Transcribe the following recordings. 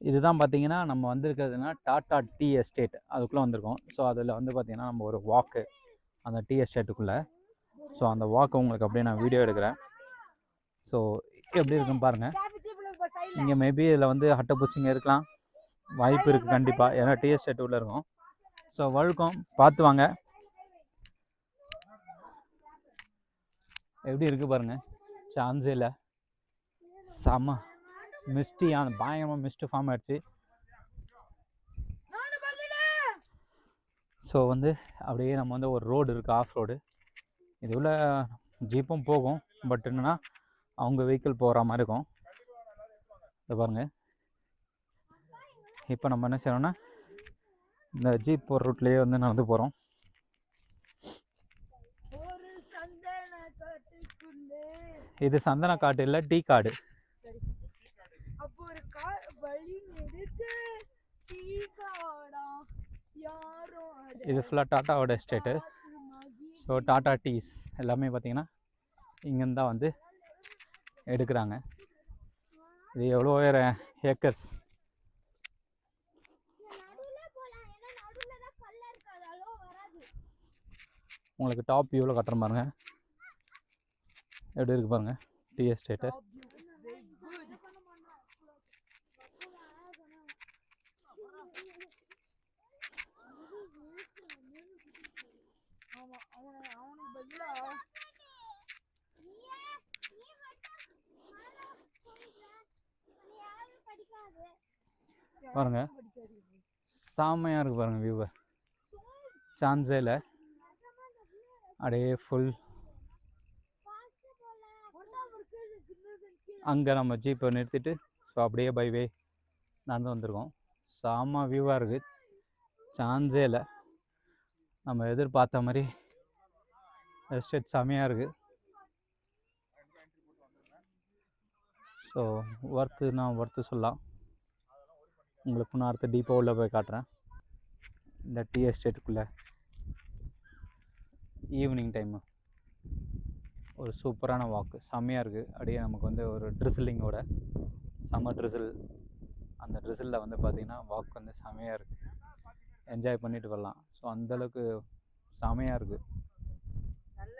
இதுதான் பார்த்தீங்கன்னா நம்ம வந்திருக்கிறதுனா டாட்டா டீ எஸ்டேட் அதுக்குள்ளே வந்திருக்கோம். ஸோ அதில் வந்து பார்த்தீங்கன்னா நம்ம ஒரு வாக்கு அந்த டீ எஸ்டேட்டுக்குள்ளே. ஸோ அந்த வாக்கு உங்களுக்கு அப்படியே நான் வீடியோ எடுக்கிறேன். ஸோ எப்படி இருக்குன்னு பாருங்கள் இங்கே மேபி இதில் வந்து பூச்சிங்க இருக்கலாம். வாய்ப்பு இருக்குது கண்டிப்பாக ஏன்னா டீ எஸ்டேட் உள்ளே இருக்கும். ஸோ வழுக்கம். பார்த்து வாங்க. எப்படி இருக்குது பாருங்கள் சான்ஸே இல்லை. செம. மிஸ்டி அந்த பயங்கரமாக மிஸ்ட்டு ஃபார்ம் ஆயிடுச்சு. ஸோ வந்து அப்படியே நம்ம வந்து ஒரு ரோடு இருக்குது ஆஃப் ரோடு இது உள்ள ஜீப்பும் போகும். பட் என்னென்னா அவங்க வெஹிக்கிள் போகிற மாதிரி இருக்கும். இதை பாருங்கள் இப்போ நம்ம என்ன செய்யறோம்னா இந்த ஜீப் போகிற ரூட்லேயே வந்து நடந்து போகிறோம் இது சந்தன காட்டு இல்லை டீ காடு அப்போ ஒரு கா வழி நெடுக்க டீ காடா யாரோ அத இது ஃபுல்லாக டாட்டாவோட எஸ்டேட்டு ஸோ டாட்டா டீஸ் எல்லாமே பார்த்தீங்கன்னா இங்கேருந்து தான் வந்து எடுக்கிறாங்க. இது எவ்வளோ வேறு ஏக்கர்ஸ். உங்களுக்கு டாப் வியூவில் கட்டுற பாருங்க. எப்படி இருக்கு பாருங்க. டீ எஸ்டேட்டு பாருங்க. செம்மையாக இருக்கு பாருங்க வியூவை சான்ஸே இல்லை அப்படியே ஃபுல் அங்கே நம்ம ஜீப்பை நிறுத்திட்டு ஸோ அப்படியே பை வே நடந்து வந்திருக்கோம். செம்ம வியூவாக இருக்குது சான்ஸே இல்லை நம்ம எதிர்பார்த்த மாதிரி எஸ்டேட் செம்மையாக இருக்குது ஸோ ஒர்த்துனா ஒர்த்து சொல்லலாம். உங்களுக்கு இன்னும் அடுத்த டீப்பாக உள்ளே போய் காட்டுறேன். இந்த டீ எஸ்டேட்டுக்குள்ளே ஈவினிங் டைமு ஒரு சூப்பரான வாக்கு செம்மையாக இருக்குது அப்படியே நமக்கு வந்து ஒரு ட்ரிசிலிங்கோட செம்ம ட்ரிசில் அந்த ட்ரிசிலில் வந்து பார்த்திங்கன்னா வாக் வந்து செம்மையாக இருக்குது என்ஜாய் பண்ணிட்டு வரலாம். ஸோ அந்தளவுக்கு செம்மையாக இருக்குது நல்ல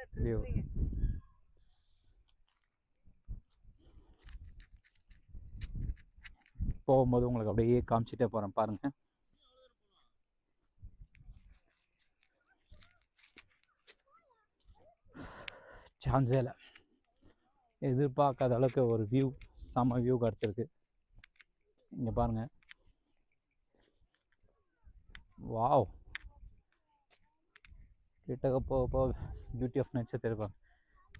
போகும்போது உங்களுக்கு அப்படியே காமிச்சிட்டே போகிறேன் பாருங்கள் சான்ஸே இல்லை. எதிர்பார்க்காத அளவுக்கு ஒரு வியூ செம்ம வியூ கிடச்சிருக்கு. இங்கே பாருங்கள் வாவ் கிட்டக்க போக போக பியூட்டி ஆஃப் நேச்சர் தெரிப்பாங்க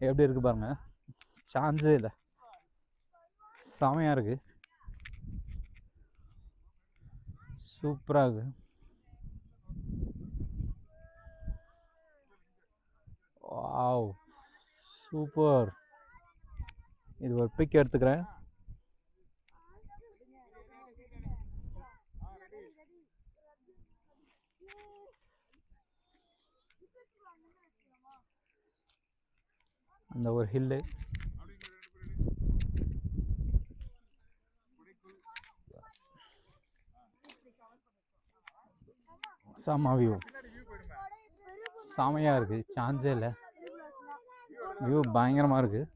எப்படி இருக்குது பாருங்க. சான்ஸே இல்லை. செமையாக இருக்குது சூப்பராக. ஆவ் வாவ் சூப்பர். இது ஒரு பிக் எடுத்துக்கிறேன். அந்த ஒரு ஹில்லு செம வியூ செமையாக இருக்குது சான்ஸே இல்லை. வியூ பயங்கரமாக இருக்குது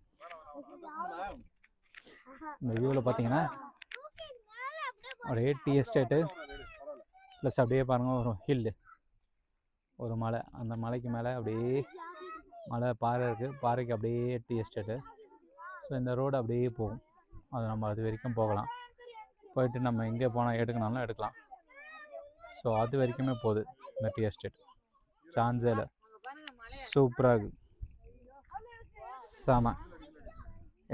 இந்த வியூவில் பார்த்தீங்கன்னா அப்படியே டீ எஸ்டேட்டு ப்ளஸ் அப்படியே பாருங்கள் ஒரு ஹில்லு ஒரு மலை. அந்த மலைக்கு மேலே அப்படியே மலை பாறை இருக்குது பாறைக்கு அப்படியே டீ எஸ்டேட்டு ஸோ இந்த ரோடு அப்படியே போகும். அது நம்ம அது வரைக்கும் போகலாம். போயிட்டு நம்ம எங்கே போனால் எடுக்கணும்னாலும் எடுக்கலாம். ஸோ அது வரைக்குமே போகுது இந்த டீ எஸ்டேட். சான்ஸே இல்லை சூப்பராக. இருக்குது செம.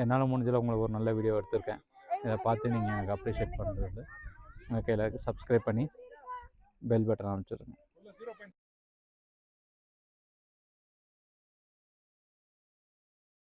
என்னால் முடிஞ்சளவு உங்களுக்கு ஒரு நல்ல வீடியோ எடுத்திருக்கேன். இதை பார்த்து நீங்கள் எனக்கு அப்ரிஷியேட் பண்ணுறது உங்கள் கையில் சப்ஸ்கிரைப் பண்ணி பெல் பட்டன் அனுப்பிச்சிடுங்க